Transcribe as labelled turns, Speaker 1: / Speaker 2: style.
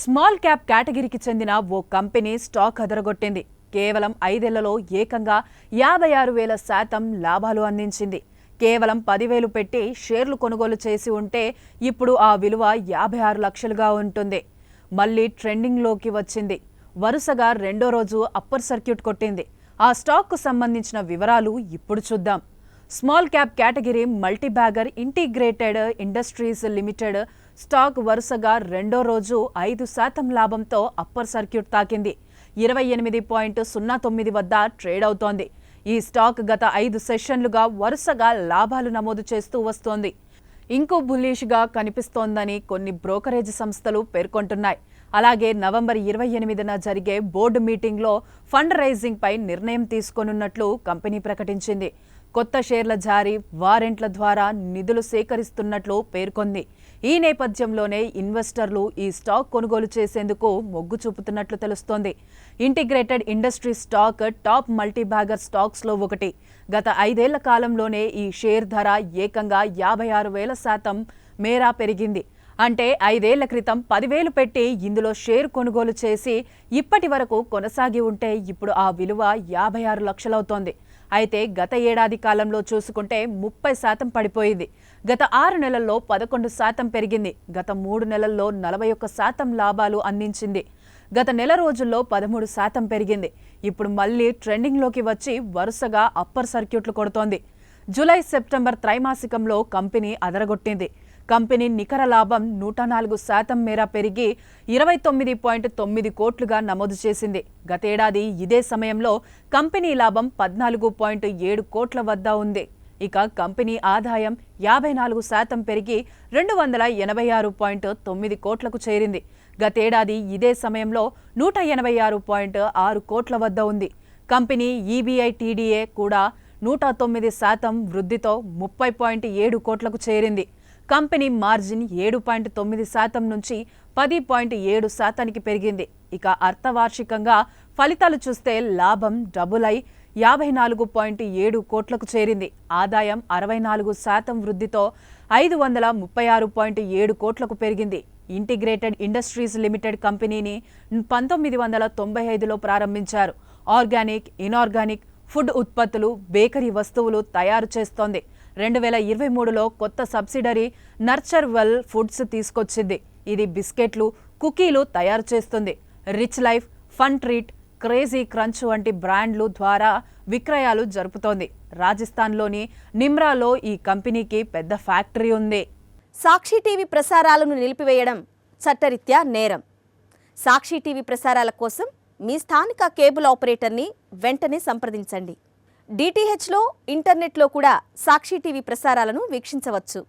Speaker 1: Small cap కేటగిరీకి చెందిన ఓ company stock అదరగొట్టింది. కేవలం ఐదేళ్ళలో ఏకంగా యాభై ఆరు వేల శాతం లాభాలు అందించింది. కేవలం పదివేలు పెట్టి షేర్లు కొనుగోలు చేసి ఉంటే ఇప్పుడు ఆ విలువ యాభై ఆరు లక్షలుగా ఉంటుంది. మళ్ళీ ట్రెండింగ్లోకి వచ్చింది. వరుసగా రెండో రోజు అప్పర్ సర్క్యూట్ కొట్టింది. ఆ స్టాక్కు సంబంధించిన వివరాలు ఇప్పుడు చూద్దాం. Small cap category multibagger integrated industries limited stock వరుసగా రెండో రోజు ఐదు శాతం లాభంతో అప్పర్ సర్క్యూట్ తాకింది. ఇరవై ఎనిమిది పాయింట్ సున్నా తొమ్మిది వద్ద ట్రేడ్ అవుతోంది. ఈ స్టాక్ గత ఐదు సెషన్లుగా వరుసగా లాభాలు నమోదు చేస్తూ వస్తోంది. ఇంకో బుల్లిష్గా కనిపిస్తోందని కొన్ని బ్రోకరేజ్ సంస్థలు పేర్కొంటున్నాయి. అలాగే నవంబర్ ఇరవై ఎనిమిదిన జరిగే బోర్డు మీటింగ్లో ఫండ్ రైజింగ్పై నిర్ణయం తీసుకోనున్నట్లు కంపెనీ ప్రకటించింది. కొత్త షేర్ల జారీ వారెంట్ల ద్వారా నిధులు సేకరిస్తున్నట్లు పేర్కొంది. ఈ నేపథ్యంలోనే ఇన్వెస్టర్లు ఈ స్టాక్ కొనుగోలు చేసేందుకు మొగ్గు చూపుతున్నట్లు తెలుస్తోంది. Integrated industry stock top multibagger స్టాక్స్లో ఒకటి. గత ఐదేళ్ళ కాలంలోనే ఈ షేర్ ధర ఏకంగా యాభై ఆరు వేల శాతం మేరా పెరిగింది. అంటే ఐదేళ్ళ క్రితం పదివేలు పెట్టి ఇందులో షేర్ కొనుగోలు చేసి ఇప్పటి వరకు కొనసాగి ఉంటే ఇప్పుడు ఆ విలువ యాభై ఆరు లక్షలవుతోంది. అయితే గత ఏడాది కాలంలో చూసుకుంటే ముప్పై శాతం పడిపోయింది. గత ఆరు నెలల్లో పదకొండు శాతం పెరిగింది. గత మూడు నెలల్లో నలభై ఒక్క శాతం లాభాలు అందించింది. గత నెల రోజుల్లో పదమూడు శాతం పెరిగింది. ఇప్పుడు మళ్ళీ ట్రెండింగ్లోకి వచ్చి వరుసగా అప్పర్ సర్క్యూట్లు కొడుతోంది. జూలై సెప్టెంబర్ త్రైమాసికంలో కంపెనీ అదరగొట్టింది. కంపెనీ నికర లాభం నూట నాలుగు శాతం మేర పెరిగి ఇరవై తొమ్మిది పాయింట్ తొమ్మిది కోట్లుగా నమోదు చేసింది. గతేడాది ఇదే సమయంలో కంపెనీ లాభం పద్నాలుగు పాయింట్ ఏడు కోట్ల వద్ద ఉంది. ఇక కంపెనీ ఆదాయం యాభై నాలుగు శాతం పెరిగి రెండు వందల ఎనభై ఆరు పాయింట్ తొమ్మిది కోట్లకు చేరింది. గతేడాది ఇదే సమయంలో నూట ఎనభై ఆరు పాయింట్ ఆరు కోట్ల వద్ద ఉంది. కంపెనీ ఈబీఐ టీడీఏ కూడా నూట తొమ్మిది శాతం వృద్ధితో ముప్పై పాయింట్ ఏడు కోట్లకు చేరింది. కంపెనీ మార్జిన్ ఏడు పాయింట్ తొమ్మిది శాతం నుంచి పది పాయింట్ ఏడు శాతానికి పెరిగింది. ఇక అర్థవార్షికంగా ఫలితాలు చూస్తే లాభం డబుల్ అయి యాభై నాలుగు పాయింట్ ఏడు కోట్లకు చేరింది. ఆదాయం అరవై నాలుగు శాతం వృద్ధితో ఐదు వందల ముప్పై ఆరు పాయింట్ ఏడు కోట్లకు పెరిగింది. ఇంటిగ్రేటెడ్ ఇండస్ట్రీస్ లిమిటెడ్ కంపెనీని పంతొమ్మిది వందల తొంభై ఐదులో ప్రారంభించారు. ఆర్గానిక్ ఇనార్గానిక్ ఫుడ్ ఉత్పత్తులు బేకరీ వస్తువులు తయారు చేస్తోంది. రెండు వేల ఇరవై మూడులో కొత్త సబ్సిడరీ నర్చర్ వెల్ ఫుడ్స్ తీసుకొచ్చింది. ఇది బిస్కెట్లు కుకీలు తయారు చేస్తుంది. Rich Life Fun Treat Crazy Crunch వంటి బ్రాండ్లు ద్వారా విక్రయాలు జరుపుతోంది. రాజస్థాన్లోని నిమ్రాలో ఈ కంపెనీకి పెద్ద ఫ్యాక్టరీ ఉంది.
Speaker 2: సాక్షి టీవీ ప్రసారాలను నిలిపివేయడం చట్టరీత్యా నేరం. సాక్షి టీవీ ప్రసారాల కోసం మీ స్థానిక కేబుల్ ఆపరేటర్ని వెంటనే సంప్రదించండి. డిటిహెచ్లో ఇంటర్నెట్లో కూడా సాక్షి టీవీ ప్రసారాలను వీక్షించవచ్చు.